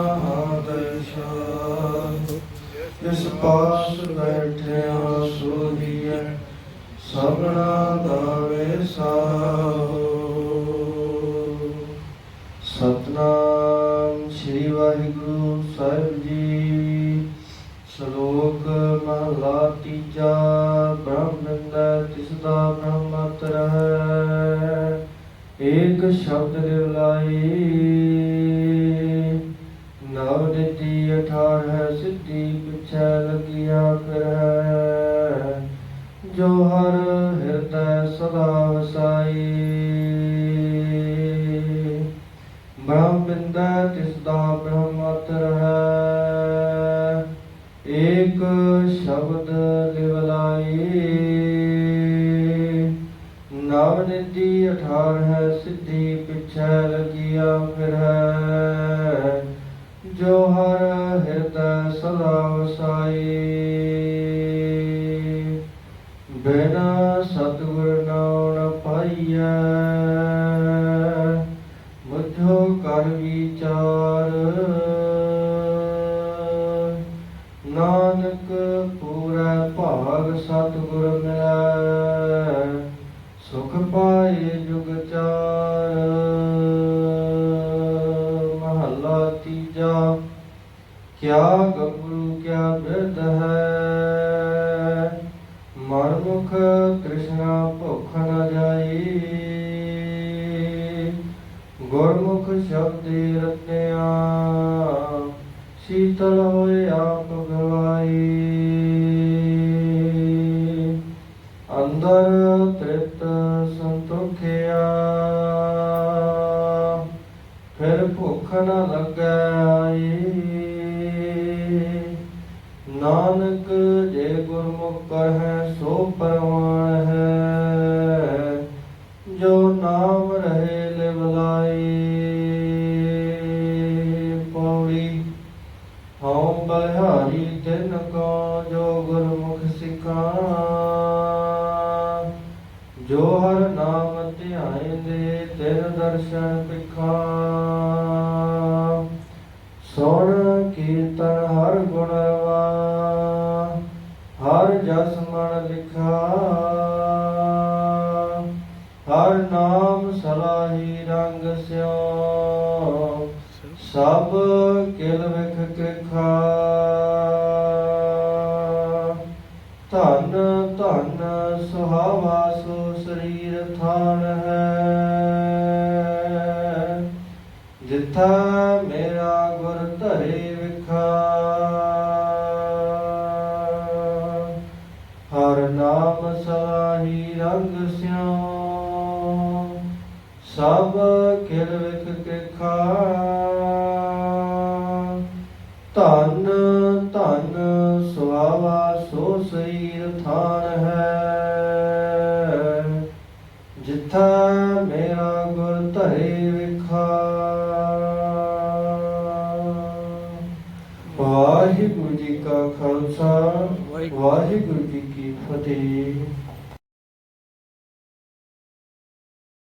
ਆਦਰਸ਼ਾਨ ਜਿਸ ਪਾਸ ਬੈਠਿਆ ਸੋਹੀਐ ਸਭਨਾ ਦਾ ਵੇਸਾਹੋ ਸਤਨਾਮ ਸ੍ਰੀ ਵਾਹਿਗੁਰੂ ਸਾਹਿਬ ਜੀ। ਸ਼ਲੋਕ ਮਹਲਾ ਤੀਜਾ, ਬ੍ਰਹਮੰਦ ਤਿਸ ਬ੍ਰਹਮ ਬ੍ਰਹਮਤਰ ਹੈ। ਏਕ ਸ਼ਬਦ ਲਿਵਲਾਈ ਨਵ ਜੋ ਹਰ ਹਿਰਦੈ ਸਦਾ ਵਸਾਈ ਬ੍ਰਹਮ ਬਿੰਦੈ, ਤਿਸ ਦਾ ਬ੍ਰਹਮਤਰ ਹੈ ਏਕ ਸ਼ਬਦ ਲਿਵਲਾਈ ਨਵ ਨਿਧੀ ਅਠਾਰ ਹੈ, ਸਿੱਧੀ ਪਿਛੈ ਲਗਿਆ ਫਿਰ ਹੈ। ਜੋ ਹਰ ਹਿਰਦੈ ਸਦਾ ਵਸਾਈ ਬਿਨਾ ਸਤਿਗੁਰ ਨਾਮ ਨ ਪਾਈਐ ਕਰ ਵਿਚਾਰ। ਨਾਨਕ ਪੂਰਾ ਭਾਗ ਸਤਿਗੁਰ ਮਿਲੈ, ਸੁਖ ਪਾਏ ਜੁਗ ਚਾਰ। ਮਹੱਲਾ ਤੀਜਾ, ਕਿਆ ਗੱਭਰੂ ਕਿਆ ਬਿਰਧ ਹੈ। ਗੁਰਮੁਖ ਕ੍ਰਿਸ਼ਨਾ ਭੁੱਖ ਨ ਜਾਈ ਗੁਰਮੁਖ ਸ਼ਬਦੇ ਰਤਨਿਆ ਸ਼ੀਤਲ ਹੋਏ ਆਪ ਗਵਾਈ ਅੰਦਰ ਤ੍ਰਿਪਤ ਸੰਤੋਖਿਆ ਫਿਰ ਭੁੱਖ ਨ ਲੱਗੈ ਆਈ ਨਾਨਕ ਜੇ ਗੁਰਮੁਖ ਕਹੈ ਸੋ ਪਰਵਾਨ ਹੈ। ਜੋ ਨਾਮ ਰਹੇ ਲਿਵਲਾਈ ਪੌੜੀ ਹਉ ਬਲਿਹਾਰੀ ਤਿਨ ਕੋ ਜੋ ਗੁਰਮੁਖ ਸਿਖਾ। ਜੋ ਹਰ ਨਾਮ ਧਿਆਏ ਦੇ ਤਿਨ ਦਰਸ਼ਨ ਪਿਖਾ ਸੁਣ ਕੀਰਤਨ ਹਰ ਗੁਣ ਹਰ ਨਾਮ ਸਲਾਹੀ ਰੰਗ ਸਿਓ। ਸਭ ਕਿਲ ਵਿਖ ਕਿਖਾ। ਧਨ ਧਨ ਸੁਹਾਵਾ ਸੋ ਸਰੀਰ ਥਾਨ ਹੈ। ਜਿਥਾ ਮੇਰਾ ਗੁਰ ਧਰੇ ਵਿਖਾ। ਹਰ ਨਾਮ ਸਲਾਹੀ ਰੰਗ ਸਿਉ ਸਭ ਕਿਲ ਵਿਖ ਕਿਖਾ ਧਨ ਧਨ ਸੁਹਾਵਾ ਸੋ ਸਰੀਰ ਥਾਨ ਹੈ। ਜਿਥਾ ਮੇਰਾ ਗੁਰ ਧਰੇ ਵਿਖਾ। ਵਾਹਿਗੁਰੂ ਜੀ ਕਾ ਖਾਲਸਾ ਵਾਹਿਗੁਰੂ ਜੀ ਕੀ ਫਤਿਹ।